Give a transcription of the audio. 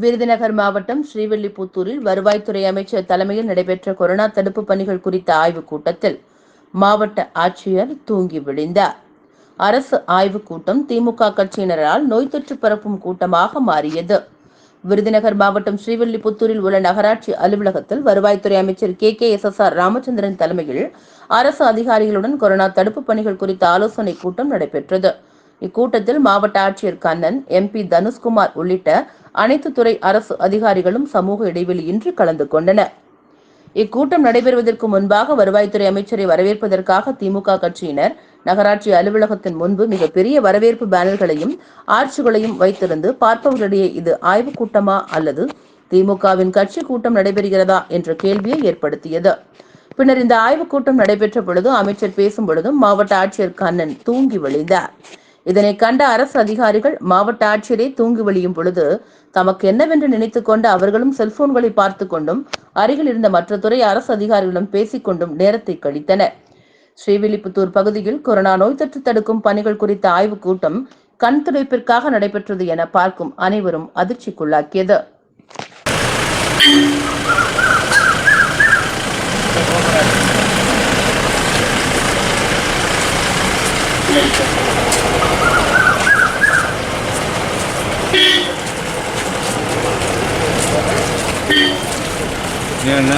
விருதுநகர் மாவட்டம் ஸ்ரீவில்லிபுத்தூரில் வருவாய்த்துறை அமைச்சர் தலைமையில் நடைபெற்ற கொரோனா தடுப்பு பணிகள் குறித்த ஆய்வுக் கூட்டத்தில் மாவட்ட ஆட்சியர் தூங்கி விழுந்தார். அரசு ஆய்வுக் கூட்டம் திமுக கட்சியினரால் நோய் தொற்று பரப்பும் கூட்டமாக மாறியது. விருதுநகர் மாவட்டம் ஸ்ரீவில்லிபுத்தூரில் உள்ள நகராட்சி அலுவலகத்தில் வருவாய்த்துறை அமைச்சர் K. K. S. S. R. Ramachandran தலைமையில் அரசு அதிகாரிகளுடன் கொரோனா தடுப்பு பணிகள் குறித்த ஆலோசனை கூட்டம் நடைபெற்றது. இக்கூட்டத்தில் மாவட்ட ஆட்சியர் கண்ணன் எம்பி தனுஷ்குமார் உள்ளிட்ட அனைத்து துறை அரசு அதிகாரிகளும் சமூக இடைவெளியின்றி கலந்து கொண்டனர். இக்கூட்டம் நடைபெறுவதற்கு முன்பாக வருவாய்த்துறை அமைச்சரை வரவேற்பதற்காக திமுக கட்சியினர் நகராட்சி அலுவலகத்தின் முன்பு மிகப்பெரிய வரவேற்பு பேனர்களையும் ஆர்ச்சுகளையும் வைத்திருந்து பார்ப்பவர்களிடையே இது ஆய்வுக் கூட்டமா அல்லது திமுகவின் கட்சி கூட்டம் நடைபெறுகிறதா என்ற கேள்வியை ஏற்படுத்தியது. பின்னர் இந்த ஆய்வுக் கூட்டம் நடைபெற்ற பொழுது அமைச்சர் பேசும் பொழுதும் மாவட்ட ஆட்சியர் கண்ணன் தூங்கி விழுந்தார். இதனை கண்ட அரசு அதிகாரிகள் மாவட்ட ஆட்சியரை தூங்கி விழியும் பொழுது தமக்கு என்னவென்று நினைத்துக் கொண்டு அவர்களும் செல்போன்களை பார்த்து கொண்டும் அருகில் இருந்த மற்ற துறை அரசு அதிகாரிகளிடம் பேசிக்கொண்டும் நேரத்தை கழித்தனர். ஸ்ரீவில்லிபுத்தூர் பகுதியில் கொரோனா நோய் தொற்று தடுக்கும் பணிகள் குறித்த ஆய்வுக் கூட்டம் கண் துடைப்பிற்காக நடைபெற்றது என பார்க்கும் அனைவரும் அதிர்ச்சிக்குள்ளாக்கியது. 你看，来。